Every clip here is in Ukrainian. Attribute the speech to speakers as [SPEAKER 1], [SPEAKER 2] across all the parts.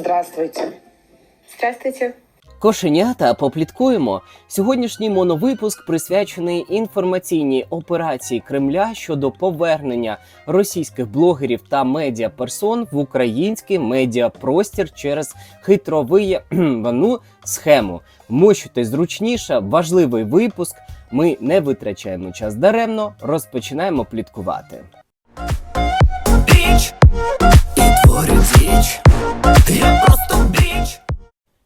[SPEAKER 1] Здравствуйте.
[SPEAKER 2] Здравствуйте.
[SPEAKER 3] Кошенята попліткуємо. Сьогоднішній моновипуск присвячений інформаційній операції Кремля щодо повернення російських блогерів та медіаперсон в український медіапростір через хитровиявану схему. Мощуйте зручніше, важливий випуск. Ми не витрачаємо час даремно, розпочинаємо пліткувати.
[SPEAKER 4] Біч і діч.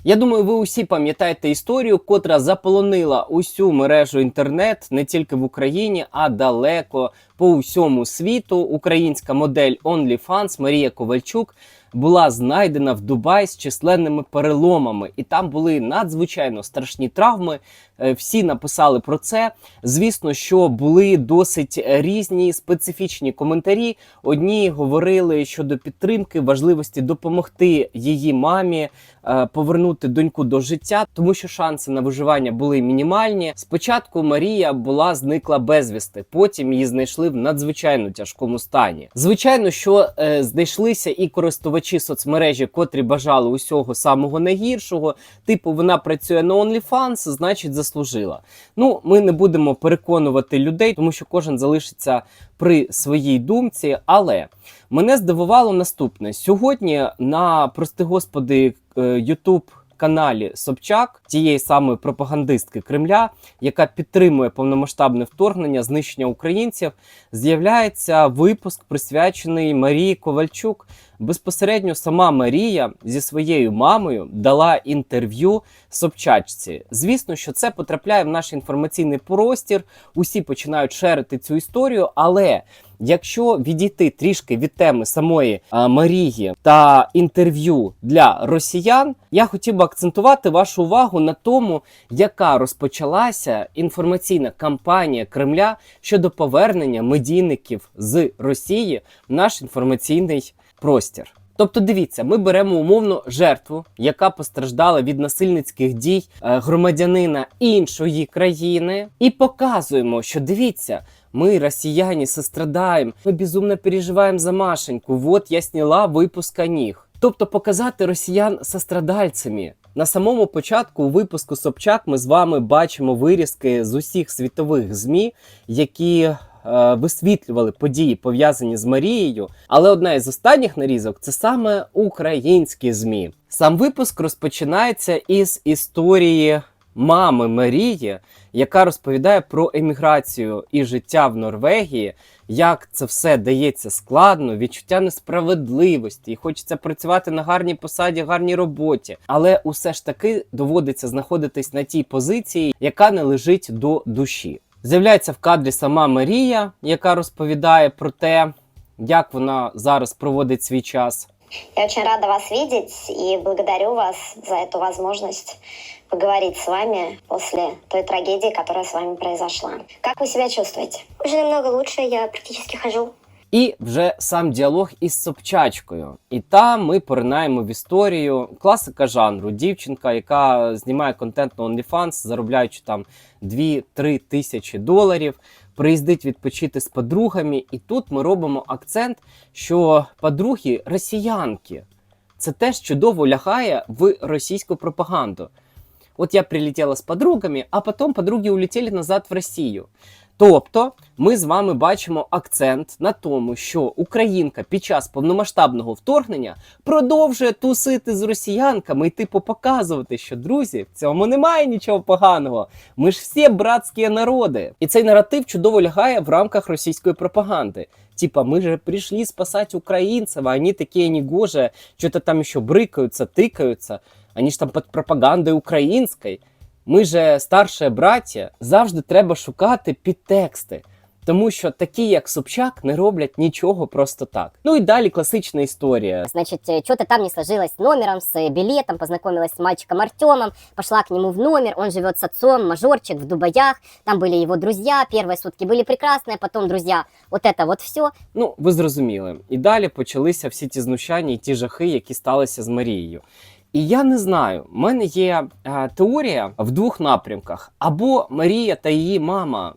[SPEAKER 4] Я
[SPEAKER 3] думаю, ви усі пам'ятаєте історію, котра заполонила усю мережу інтернет не тільки в Україні, а далеко по усьому світу. Українська модель OnlyFans Марія Ковальчук була знайдена в Дубаї з численними переломами, і там були надзвичайно страшні травми. Е, Всі написали про це. Звісно, що були досить різні специфічні коментарі. Одні говорили щодо підтримки, важливості допомогти її мамі е, повернути доньку до життя, тому що шанси на виживання були мінімальні. Спочатку Марія була зникла безвісти, потім її знайшли в надзвичайно тяжкому стані. Звичайно, що е, знайшлися і користувачі соцмережі, котрі бажали усього самого найгіршого. Типу, вона працює на OnlyFans, значить заслужила. Ну, ми не будемо переконувати людей, тому що кожен залишиться при своїй думці. Але мене здивувало наступне: сьогодні на прости господи Ютуб. Каналі Собчак, тієї самої пропагандистки Кремля, яка підтримує повномасштабне вторгнення, знищення українців, з'являється випуск, присвячений Марії Ковальчук. Безпосередньо сама Марія зі своєю мамою дала інтерв'ю Собчачці. Звісно, що це потрапляє в наш інформаційний простір. Усі починають шерити цю історію, але Якщо відійти трішки від теми самої а, Марії та інтерв'ю для росіян, я хотів би акцентувати вашу увагу на тому, яка розпочалася інформаційна кампанія Кремля щодо повернення медійників з Росії в наш інформаційний простір. Тобто, дивіться, ми беремо умовну жертву, яка постраждала від насильницьких дій е, громадянина іншої країни, і показуємо, що дивіться, мы, россияне, сострадаем, ми безумно переживаємо за Машеньку. Вот я сняла випуск о. Тобто показати росіян сострадальцями. На самому початку у випуску Собчак ми з вами бачимо вирізки з усіх світових ЗМІ, які е, висвітлювали події пов'язані з Марією. Але одна із останніх нарізок це саме українські ЗМІ. Сам випуск розпочинається із історії мами Марії, яка розповідає про еміграцію і життя в Норвегії, як це все дається складно, відчуття несправедливості, і хочеться працювати на гарній посаді, гарній роботі. Але усе ж таки доводиться знаходитись на тій позиції, яка не лежить до душі. З'являється в кадрі сама Марія, яка розповідає про те, як вона зараз проводить свій час.
[SPEAKER 5] Я очень рада вас видеть и благодарю вас за эту возможность поговорить с вами после той трагедии, которая с вами произошла. Как вы себя чувствуете?
[SPEAKER 6] Уже намного лучше, я практически хожу.
[SPEAKER 3] І вже сам діалог із Собчачкою. І там ми поринаємо в історію класика жанру. Дівчинка, яка знімає контент на OnlyFans, заробляючи там 2-3 тисячі доларів, приїздить відпочити з подругами. І тут ми робимо акцент, що подруги росіянки. Це теж чудово лягає в російську пропаганду. От я прилетіла з подругами, а потім подруги улетіли назад в Росію. Тобто ми з вами бачимо акцент на тому, що Українка під час повномасштабного вторгнення продовжує тусити з росіянками і типу показувати, що друзі, в цьому немає нічого поганого. Ми ж всі братські народи. І цей наратив чудово лягає в рамках російської пропаганди. Типа, мы же пришли спасать украинцев, а они такие негоже, что-то там еще брыкаются, тыкаются. Они ж там під пропагандою українською. Ми же старше браття, завжди треба шукати підтексти. Тому що такі, як Собчак, не роблять нічого просто так. Ну і далі класична історія.
[SPEAKER 7] Значит, что-то там не сложилось с номером, с э, билетом, познакомилась с мальчиком Артемом, пошла к нему в номер, он живет с отцом, мажорчик в Дубаях, там были его друзья, первые сутки были прекрасные, потом друзья, вот это вот все.
[SPEAKER 3] Ну, ви зрозуміли. І далі почалися всі ті знущання і ті жахи, які сталися з Марією. І я не знаю, в мене є е, теорія в двох напрямках: або Марія та її мама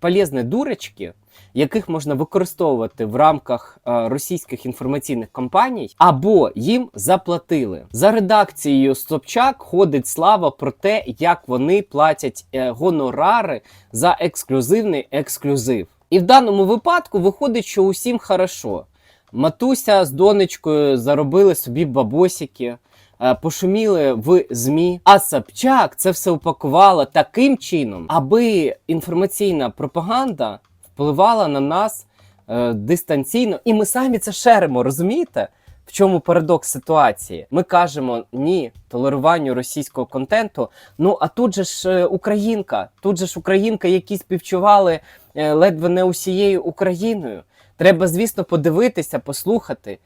[SPEAKER 3] полезні дурочки, яких можна використовувати в рамках е, російських інформаційних кампаній, або їм заплатили. За редакцією Собчак ходить слава про те, як вони платять е, гонорари за ексклюзивний ексклюзив. І в даному випадку виходить, що усім хорошо. Матуся з донечкою заробили собі бабосики, е, пошуміли в ЗМІ. А Собчак це все упакувала таким чином, аби інформаційна пропаганда впливала на нас е, дистанційно, і ми самі це шеримо, розумієте? В чому парадокс ситуації? Ми кажемо ні толеруванню російського контенту. Ну а тут же ж е, українка, тут же ж українка, які співчували е, ледве не усією Україною. Треба, звісно, подивитися, послухати.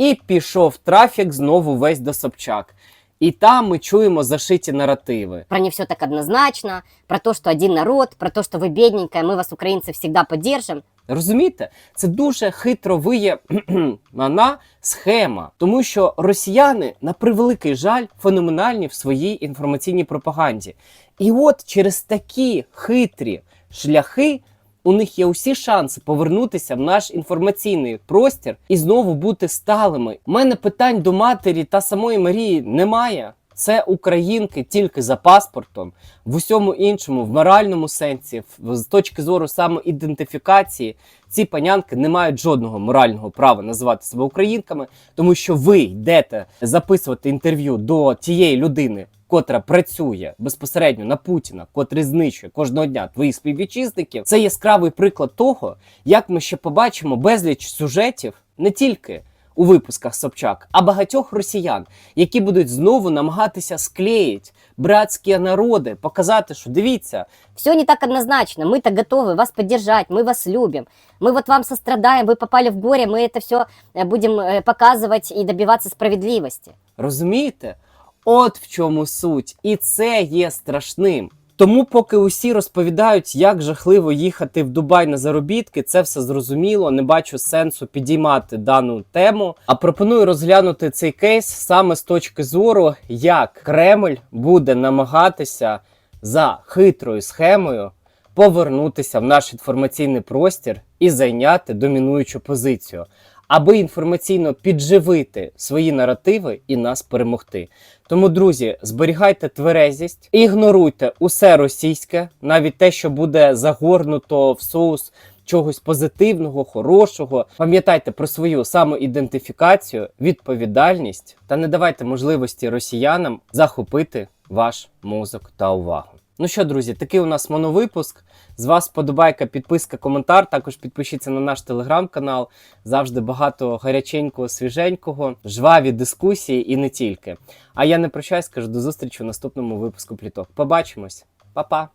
[SPEAKER 3] І пішов трафік знову весь до Собчак. І там ми чуємо зашиті наративи.
[SPEAKER 7] Про не все так однозначно, про то, что один народ, про то, что вы бедненькая, мы вас, украинцы, всегда поддержим.
[SPEAKER 3] Розумієте, це дуже хитро виє на схема, тому що росіяни, на превеликий жаль, феноменальні в своїй інформаційній пропаганді. І от через такі хитрі шляхи у них є усі шанси повернутися в наш інформаційний простір і знову бути сталими. У мене питань до матері та самої Марії немає. Це українки тільки за паспортом, в усьому іншому, в моральному сенсі, з точки зору самоідентифікації, ці панянки не мають жодного морального права називати себе українками, тому що ви йдете записувати інтерв'ю до тієї людини, котра працює безпосередньо на Путіна, котрий знищує кожного дня твоїх співвітчизників. Це яскравий приклад того, як ми ще побачимо безліч сюжетів не тільки у випусках Собчак, а багатьох росіян, які будуть знову намагатися склеїти братські народи, показати, що дивіться,
[SPEAKER 7] Все не так однозначно. Мы-то готовы вас поддержать, мы вас любим. Мы вот вам сострадаем, вы попали в горе, мы это все будем э, показывать и добиваться справедливости.
[SPEAKER 3] Розумієте? От в чому суть, і це є страшним. Тому, поки усі розповідають, як жахливо їхати в Дубай на заробітки, це все зрозуміло. Не бачу сенсу підіймати дану тему. А пропоную розглянути цей кейс саме з точки зору, як Кремль буде намагатися за хитрою схемою повернутися в наш інформаційний простір і зайняти домінуючу позицію, аби інформаційно підживити свої наративи і нас перемогти. Тому, друзі, зберігайте тверезість, ігноруйте усе російське, навіть те, що буде загорнуто в соус чогось позитивного, хорошого. Пам'ятайте про свою самоідентифікацію, відповідальність та не давайте можливості росіянам захопити ваш мозок та увагу. Ну що, друзі, такий у нас моновипуск. З вас подобайка, підписка, коментар. Також підпишіться на наш телеграм-канал. Завжди багато гаряченького, свіженького, жваві дискусії і не тільки. А я не прощаюсь, кажу до зустрічі у наступному випуску пліток. Побачимось, Па-па!